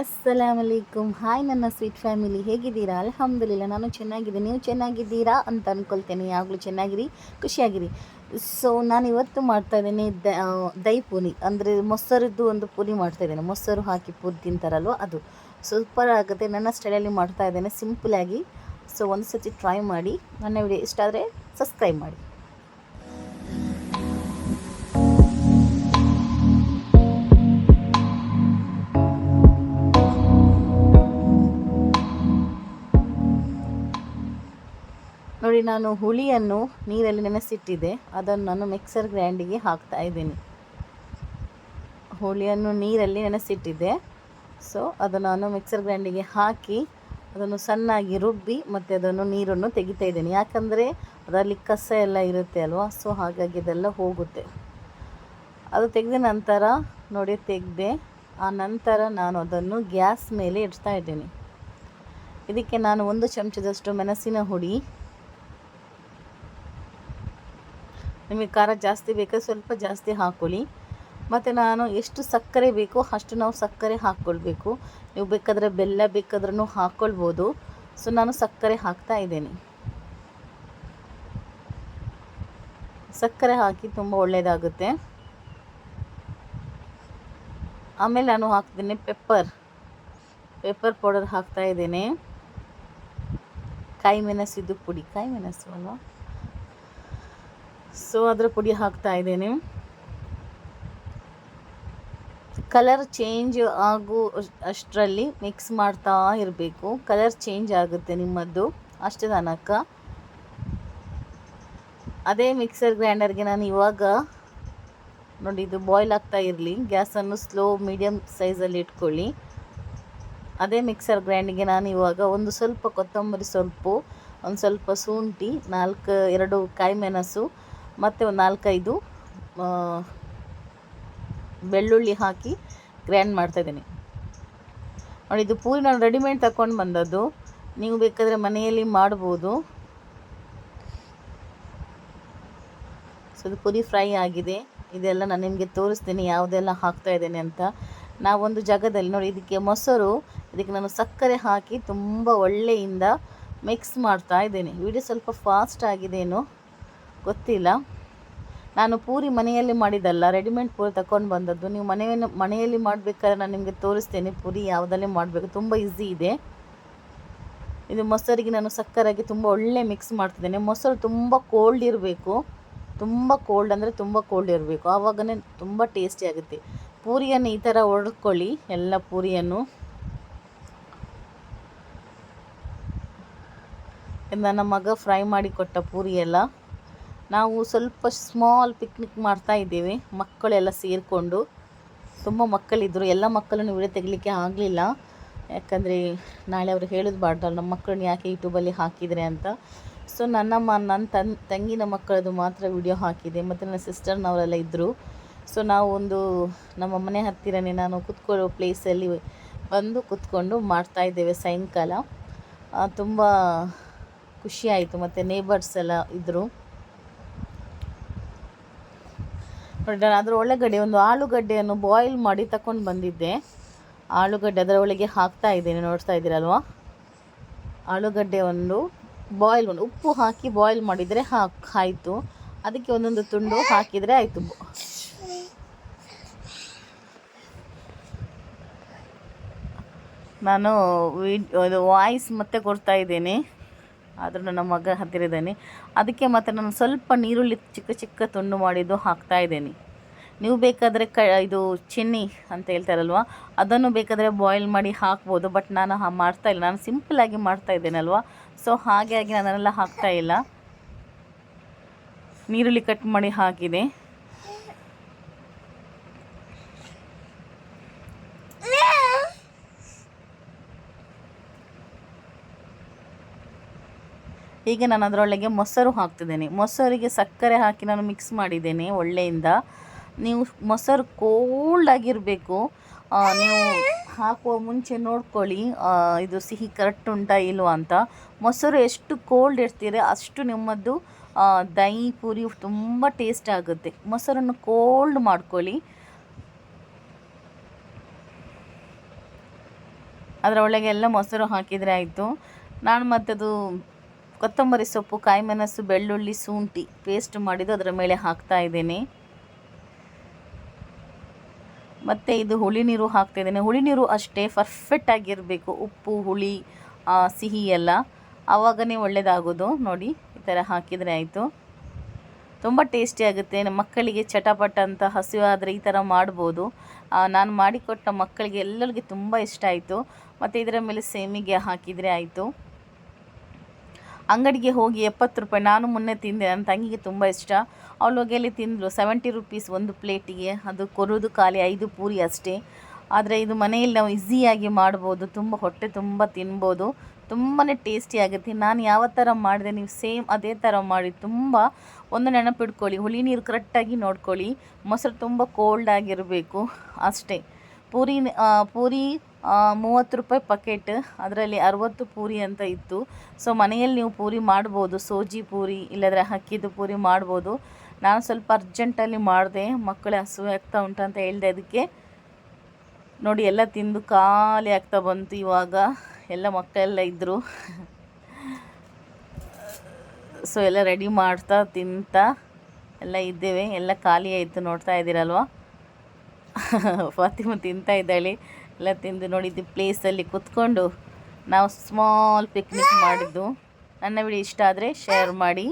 ಅಸ್ಸಲಾಮ್ ಅಲೈಕುಮ್ ಹಾಯ್, ನನ್ನ sweet family. ಹೇಗಿದ್ದೀರಾ? ಅಲ್ಹಮ್ದುಲಿಲ್ಲ, ನಾನು ಚೆನ್ನಾಗಿದ್ದೀನಿ. ನೀವು ಚೆನ್ನಾಗಿದ್ದೀರಾ ಅಂತ ಅಂದ್ಕೊಳ್ತೇನೆ ಯಾವಾಗಲೂ ಚೆನ್ನಾಗಿರಿ, ಖುಷಿಯಾಗಿರಿ. ಸೊ ನಾನು ಇವತ್ತು ಮಾಡ್ತಾ ಇದ್ದೀನಿ ದ ದೈ ಪೂರಿ. ಅಂದರೆ ಮೊಸರದ್ದು ಒಂದು ಪೂರಿ ಮಾಡ್ತಾ ಇದ್ದೇನೆ. ಮೊಸರು ಹಾಕಿ ಪೂರಿ ತಿಂತಾರಲ್ವ ಅದು. ಸೂಪರ್ ಆಗುತ್ತೆ. ನನ್ನ ಸ್ಟೈಲಲ್ಲಿ ಮಾಡ್ತಾ ಇದ್ದೇನೆ. ಸಿಂಪಲಾಗಿ ಸೊ ಒಂದು ಸತಿ ಟ್ರೈ ಮಾಡಿ. ನನ್ನ ವಿಡಿಯೋ ಇಷ್ಟ ಆದರೆ ಸಬ್ಸ್ಕ್ರೈಬ್ ಮಾಡಿ. ನೋಡಿ ನಾನು ಹುಳಿಯನ್ನು ನೀರಲ್ಲಿ ನೆನೆಸಿಟ್ಟಿದ್ದೆ ಅದನ್ನು ನಾನು ಮಿಕ್ಸರ್ ಗ್ರೈಂಡಿಗೆ ಹಾಕ್ತಾ ಇದ್ದೀನಿ. ಹುಳಿಯನ್ನು ನೀರಲ್ಲಿ ನೆನೆಸಿಟ್ಟಿದ್ದೆ ಸೊ ಅದನ್ನು ನಾನು ಮಿಕ್ಸರ್ ಗ್ರೈಂಡಿಗೆ ಹಾಕಿ ಅದನ್ನು ಸಣ್ಣಾಗಿ ರುಬ್ಬಿ ಮತ್ತು ಅದನ್ನು ನೀರನ್ನು ತೆಗಿತಾ ಇದ್ದೀನಿ. ಯಾಕಂದರೆ ಅದರಲ್ಲಿ ಕಸ ಎಲ್ಲ ಇರುತ್ತೆ ಅಲ್ವಾ? ಸೊ ಹಾಗಾಗಿ ಅದೆಲ್ಲ ಹೋಗುತ್ತೆ. ಅದು ತೆಗೆದ ನಂತರ ನೋಡಿ ತೆಗೆದೆ, ಆ ನಂತರ ನಾನು ಅದನ್ನು ಗ್ಯಾಸ್ ಮೇಲೆ ಇಡ್ತಾ ಇದ್ದೀನಿ. ಇದಕ್ಕೆ ನಾನು ಒಂದು ಚಮಚದಷ್ಟು ಮೆಣಸಿನ ಹುಡಿ ನಿಮಗೆ ಖಾರ ಜಾಸ್ತಿ ಬೇಕಾದ್ರೆ ಸ್ವಲ್ಪ ಜಾಸ್ತಿ ಹಾಕ್ಕೊಳ್ಳಿ ಮತ್ತು ನಾನು ಎಷ್ಟು ಸಕ್ಕರೆ ಬೇಕೋ ಅಷ್ಟು ನಾವು ಸಕ್ಕರೆ ಹಾಕ್ಕೊಳ್ಬೇಕು. ನೀವು ಬೇಕಾದರೆ ಬೆಲ್ಲ ಬೇಕಾದ್ರೂ ಹಾಕ್ಕೊಳ್ಬೋದು. ಸೊ, ನಾನು ಸಕ್ಕರೆ ಹಾಕ್ತಾ ಇದ್ದೇನೆ. ಸಕ್ಕರೆ ಹಾಕಿ ತುಂಬ ಒಳ್ಳೆಯದಾಗುತ್ತೆ ಆಮೇಲೆ ನಾನು ಹಾಕ್ತೀನಿ ಪೆಪ್ಪರ್. ಪೆಪ್ಪರ್ ಪೌಡರ್ ಹಾಕ್ತಾ ಇದ್ದೇನೆ. ಕಾಯಿ ಮೆಣಸಿದ್ದು ಪುಡಿ. ಕಾಯಿ ಮೆಣಸು ಅಲ್ವಾ? ಸೊ ಅದರ ಪುಡಿ ಹಾಕ್ತಾ ಇದ್ದೇನೆ. ಕಲರ್ ಚೇಂಜ್ ಆಗು ಅಷ್ಟರಲ್ಲಿ ಮಿಕ್ಸ್ ಮಾಡ್ತಾ ಇರಬೇಕು. ಕಲರ್ ಚೇಂಜ್ ಆಗುತ್ತೆ ನಿಮ್ಮದು ಅಷ್ಟು ತನಕ ಅದೇ ಮಿಕ್ಸರ್ ಗ್ರೈಂಡರ್ಗೆ ನಾನು ಇವಾಗ ನೋಡಿ, ಇದು ಬಾಯ್ಲ್ ಆಗ್ತಾ ಇರಲಿ. ಗ್ಯಾಸನ್ನು ಸ್ಲೋ ಮೀಡಿಯಮ್ ಸೈಜಲ್ಲಿ ಇಟ್ಕೊಳ್ಳಿ. ಅದೇ ಮಿಕ್ಸರ್ ಗ್ರೈಂಡಿಗೆ ನಾನು ಇವಾಗ ಒಂದು ಸ್ವಲ್ಪ ಕೊತ್ತಂಬರಿ ಸೊಪ್ಪು, ಒಂದು ಸ್ವಲ್ಪ ಶುಂಠಿ, ನಾಲ್ಕು, ಎರಡು ಕಾಯಿ ಮೆಣಸು ಮತ್ತು ಒಂದು ನಾಲ್ಕೈದು ಬೆಳ್ಳುಳ್ಳಿ ಹಾಕಿ ಗ್ರ್ಯಾಂಡ್ ಮಾಡ್ತಾಯಿದ್ದೀನಿ ನೋಡಿ, ಇದು ಪೂರಿ ನಾನು ರೆಡಿಮೇಡ್ ತಗೊಂಡು ಬಂದದ್ದು. ನೀವು ಬೇಕಾದರೆ ಮನೆಯಲ್ಲಿ ಮಾಡ್ಬೋದು. ಸೊ ಇದು ಪುರಿ ಫ್ರೈ ಆಗಿದೆ. ಇದೆಲ್ಲ ನಾನು ನಿಮಗೆ ತೋರಿಸ್ತೀನಿ, ಯಾವುದೆಲ್ಲ ಹಾಕ್ತಾ ಇದ್ದೇನೆ ಅಂತ. ನಾವೊಂದು ಜಾಗದಲ್ಲಿ, ನೋಡಿ, ಇದಕ್ಕೆ ಮೊಸರು, ಇದಕ್ಕೆ ನಾನು ಸಕ್ಕರೆ ಹಾಕಿ ತುಂಬ ಒಳ್ಳೆಯಿಂದ ಮಿಕ್ಸ್ ಮಾಡ್ತಾ ಇದ್ದೇನೆ. ವಿಡಿಯೋ ಸ್ವಲ್ಪ ಫಾಸ್ಟ್ ಆಗಿದೇನೋ. ಗೊತ್ತಿಲ್ಲ. ನಾನು ಪೂರಿ ಮನೆಯಲ್ಲಿ ಮಾಡಿದ್ದಲ್ಲ ರೆಡಿಮೇಡ್ ಪೂರಿ ತಗೊಂಡು ಬಂದದ್ದು. ನೀವು ಮನೆಯನ್ನು, ಮನೆಯಲ್ಲಿ ಮಾಡಬೇಕಾದ್ರೆ ನಾನು ನಿಮಗೆ ತೋರಿಸ್ತೇನೆ ಪೂರಿ ಯಾವುದಲ್ಲೇ ಮಾಡಬೇಕು. ತುಂಬ ಈಸಿ ಇದೆ. ಇದು ಮೊಸರಿಗೆ ನಾನು ಸಕ್ಕರಾಗಿ ತುಂಬ ಒಳ್ಳೆ ಮಿಕ್ಸ್ ಮಾಡ್ತಿದ್ದೇನೆ. ಮೊಸರು ತುಂಬ ಕೋಲ್ಡ್ ಇರಬೇಕು. ತುಂಬ ಕೋಲ್ಡ್ ಅಂದರೆ ತುಂಬ ಕೋಲ್ಡ್ ಇರಬೇಕು. ಆವಾಗನೇ ತುಂಬ ಟೇಸ್ಟಿ ಆಗುತ್ತೆ. ಪೂರಿಯನ್ನು ಈ ಥರ ಒಡ್ಕೊಳ್ಳಿ, ಎಲ್ಲ ಪೂರಿಯನ್ನು. ನನ್ನ ಮಗ ಫ್ರೈ ಮಾಡಿ ಕೊಟ್ಟ ಪೂರಿ ಎಲ್ಲ ನಾವು ಸ್ವಲ್ಪ ಸ್ಮಾಲ್ ಪಿಕ್ನಿಕ್ ಮಾಡ್ತಾ ಇದ್ದೇವೆ, ಮಕ್ಕಳೆಲ್ಲ ಸೇರಿಕೊಂಡು. ತುಂಬ ಮಕ್ಕಳಿದ್ದರು ಎಲ್ಲ ಮಕ್ಕಳನ್ನು ವಿಡಿಯೋ ತೆಗಲಿಕ್ಕೆ ಆಗಲಿಲ್ಲ. ಯಾಕಂದರೆ ನಾಳೆ ಅವರು ಹೇಳೋದು ನಮ್ಮ ಮಕ್ಕಳನ್ನ ಯಾಕೆ ಯೂಟ್ಯೂಬಲ್ಲಿ ಹಾಕಿದರೆ ಅಂತ. ಸೊ ನನ್ನ ಮ ನನ್ನ ತನ್, ತಂಗಿನ ಮಕ್ಕಳದು ಮಾತ್ರ ವಿಡಿಯೋ ಹಾಕಿದೆ, ಮತ್ತು ನನ್ನ ಸಿಸ್ಟರ್ನವರೆಲ್ಲ ಇದ್ದರು ಸೊ ನಾವು ಒಂದು ನಮ್ಮ ಮನೆ ಹತ್ತಿರನೇ ನಾನು ಕೂತ್ಕೊಳ್ಳೋ ಪ್ಲೇಸಲ್ಲಿ ಬಂದು ಕೂತ್ಕೊಂಡು ಮಾಡ್ತಾಯಿದ್ದೇವೆ ಸಾಯಂಕಾಲ. ತುಂಬ ಖುಷಿಯಾಯಿತು ಮತ್ತು ನೇಬರ್ಸ್ ಎಲ್ಲ ಇದ್ದರು ನೋಡಿ ನಾನು ಅದರ ಒಳಗಡೆ ಒಂದು ಆಲೂಗಡ್ಡೆಯನ್ನು ಬಾಯ್ಲ್ ಮಾಡಿ ತಕೊಂಡು ಬಂದಿದ್ದೆ. ಆಲೂಗಡ್ಡೆ ಅದರ ಒಳಗೆ ಹಾಕ್ತಾ ಇದ್ದೇನೆ, ನೋಡ್ತಾ ಇದ್ದೀರಲ್ವಾ? ಆಲೂಗಡ್ಡೆ ಒಂದು ಬಾಯ್ಲ್ ಒಂದು ಉಪ್ಪು ಹಾಕಿ ಬಾಯ್ಲ್ ಮಾಡಿದರೆ ಹಾಕಿ, ಆಯಿತು. ಅದಕ್ಕೆ ಒಂದೊಂದು ತುಂಡು ಹಾಕಿದರೆ ಆಯಿತು. ನಾನು ವಿಡ್ ವಾಯ್ಸ್ ಮತ್ತೆ ಕೊಡ್ತಾ ಇದ್ದೇನೆ. ಆದರೂ ನನ್ನ ಮಗ ಹತ್ತಿರ ಇದ್ದೇನೆ ಅದಕ್ಕೆ ಮತ್ತು ನಾನು ಸ್ವಲ್ಪ ನೀರುಳ್ಳಿ ಚಿಕ್ಕ ಚಿಕ್ಕ ತುಂಡು ಮಾಡಿದ್ದು ಹಾಕ್ತಾ ಇದ್ದೇನೆ. ನೀವು ಬೇಕಾದರೆ ಕ, ಇದು ಚಿನ್ನಿ ಅಂತ ಹೇಳ್ತಾರಲ್ವ, ಅದನ್ನು ಬೇಕಾದರೆ ಬಾಯ್ಲ್ ಮಾಡಿ ಹಾಕ್ಬೋದು ಬಟ್ ನಾನು ಮಾಡ್ತಾ ಇಲ್ಲ. ನಾನು ಸಿಂಪಲಾಗಿ ಮಾಡ್ತಾ ಇದ್ದೇನಲ್ವ? ಸೊ ಹಾಗಾಗಿ ನಾನೆಲ್ಲ ಹಾಕ್ತಾ ಇಲ್ಲ. ನೀರುಳ್ಳಿ ಕಟ್ ಮಾಡಿ ಹಾಕಿದೆ. ಈಗ ನಾನು ಅದರೊಳಗೆ ಮೊಸರು ಹಾಕ್ತಿದ್ದೇನೆ. ಮೊಸರಿಗೆ ಸಕ್ಕರೆ ಹಾಕಿ ನಾನು ಮಿಕ್ಸ್ ಮಾಡಿದ್ದೇನೆ ಒಳ್ಳೆಯಿಂದ. ನೀವು ಮೊಸರು ಕೋಲ್ಡ್ ಆಗಿರಬೇಕು. ನೀವು ಹಾಕುವ ಮುಂಚೆ ನೋಡ್ಕೊಳ್ಳಿ. ಇದು ಸಿಹಿ ಕರೆಕ್ಟ್ ಉಂಟಾ ಇಲ್ವಾ ಅಂತ. ಮೊಸರು ಎಷ್ಟು ಕೋಲ್ಡ್ ಇರ್ತೀರ ಅಷ್ಟು ನಿಮ್ಮದು ದಹಿ, ಪೂರಿ ತುಂಬ ಟೇಸ್ಟ್ ಆಗುತ್ತೆ. ಮೊಸರನ್ನು ಕೋಲ್ಡ್ ಮಾಡ್ಕೊಳ್ಳಿ. ಅದರೊಳಗೆ ಎಲ್ಲ ಮೊಸರು ಹಾಕಿದರೆ ಆಯಿತು. ನಾನು ಮತ್ತದು ಕೊತ್ತಂಬರಿ ಸೊಪ್ಪು ಕಾಯಿ ಮೆಣಸು ಬೆಳ್ಳುಳ್ಳಿ, ಶುಂಠಿ ಪೇಸ್ಟ್ ಮಾಡಿದ್ದು ಅದರ ಮೇಲೆ ಹಾಕ್ತಾ ಇದ್ದೇನೆ. ಮತ್ತು ಇದು ಹುಳಿ ನೀರು ಹಾಕ್ತಾ ಇದ್ದೇನೆ. ಹುಳಿ ನೀರು ಅಷ್ಟೇ ಪರ್ಫೆಕ್ಟ್ ಆಗಿರಬೇಕು. ಉಪ್ಪು, ಹುಳಿ ಸಿಹಿ ಎಲ್ಲ. ಆವಾಗನೇ ಒಳ್ಳೆಯದಾಗೋದು ನೋಡಿ, ಈ ಥರ ಹಾಕಿದರೆ ಆಯಿತು. ತುಂಬ ಟೇಸ್ಟಿ ಆಗುತ್ತೆ. ಮಕ್ಕಳಿಗೆ ಚಟಪಟ ಅಂತ ಹಸಿವಾದರೆ ಈ ಥರ ಮಾಡ್ಬೋದು. ನಾನು ಮಾಡಿಕೊಟ್ಟ ಮಕ್ಕಳಿಗೆ ಎಲ್ಲರಿಗೆ ತುಂಬ ಇಷ್ಟ ಆಯಿತು. ಮತ್ತು ಇದರ ಮೇಲೆ ಸೇಮಿಗೆ ಹಾಕಿದರೆ ಆಯಿತು. ಅಂಗಡಿಗೆ ಹೋಗಿ ಎಪ್ಪತ್ತು ರೂಪಾಯಿ ನಾನು ಮೊನ್ನೆ ತಿಂದೆ, ನನ್ನ ತಂಗಿಗೆ ತುಂಬ ಇಷ್ಟ. ಅವಳು ಹೋಗಿ ತಿಂದರು ಸೆವೆಂಟಿ ರುಪೀಸ್ ಒಂದು ಪ್ಲೇಟಿಗೆ ಅದು ಕೊರೋದು ಖಾಲಿ ಐದು ಪೂರಿ ಅಷ್ಟೇ. ಆದರೆ ಇದು ಮನೆಯಲ್ಲಿ ನಾವು ಈಸಿಯಾಗಿ ಮಾಡ್ಬೋದು, ತುಂಬ ಹೊಟ್ಟೆ ತುಂಬ ತಿನ್ಬೋದು ತುಂಬಾ ಟೇಸ್ಟಿ ಆಗುತ್ತೆ. ನಾನು ಯಾವ ಥರ ಮಾಡಿದೆ, ನೀವು ಸೇಮ್ ಅದೇ ಥರ ಮಾಡಿ, ತುಂಬ ಒಂದು ನೆನಪಿಟ್ಕೊಳ್ಳಿ, ಹುಳಿ ನೀರು ಕರೆಕ್ಟಾಗಿ ನೋಡ್ಕೊಳ್ಳಿ. ಮೊಸರು ತುಂಬ ಕೋಲ್ಡ್ ಆಗಿರಬೇಕು, ಅಷ್ಟೇ. ಪೂರಿ ಪೂರಿ ಮೂವತ್ತು ರೂಪಾಯಿ ಪಕೆಟ್ ಅದರಲ್ಲಿ ಅರವತ್ತು ಪೂರಿ ಅಂತ ಇತ್ತು. ಸೊ ಮನೆಯಲ್ಲಿ ನೀವು ಪೂರಿ ಮಾಡ್ಬೋದು, ಸೋಜಿ ಪೂರಿ, ಇಲ್ಲದ್ರೆ ಅಕ್ಕಿದು ಪೂರಿ ಮಾಡ್ಬೋದು. ನಾನು ಸ್ವಲ್ಪ ಅರ್ಜೆಂಟಲ್ಲಿ ಮಾಡಿದೆ, ಮಕ್ಕಳು ಹಸುವೆ ಆಗ್ತಾ ಉಂಟು ಅಂತ ಹೇಳಿದೆ ಅದಕ್ಕೆ. ನೋಡಿ, ಎಲ್ಲ ತಿಂದು ಖಾಲಿ ಆಗ್ತಾ ಬಂತು ಇವಾಗ. ಎಲ್ಲ ಮಕ್ಕಳೆಲ್ಲ ಇದ್ದರು ಸೊ ಎಲ್ಲ ರೆಡಿ ಮಾಡ್ತಾ, ತಿಂತಾ, ಎಲ್ಲ ಇದ್ದೇವೆ. ಎಲ್ಲ ಖಾಲಿ ಆಯಿತು ನೋಡ್ತಾ ಇದ್ದೀರಲ್ವ? ಫಾತಿಮ ತಿಂತಾ ಇದ್ದಾಳೆ. ಎಲ್ಲ ತಿಂದು ನೋಡಿದ್ದು ಪ್ಲೇಸಲ್ಲಿ ಕುತ್ಕೊಂಡು ನಾವು ಸ್ಮಾಲ್ ಪಿಕ್ನಿಕ್ ಮಾಡಿದ್ದು. ನನ್ನ ವಿಡಿಯೋ ಇಷ್ಟ ಆದರೆ ಶೇರ್ ಮಾಡಿ.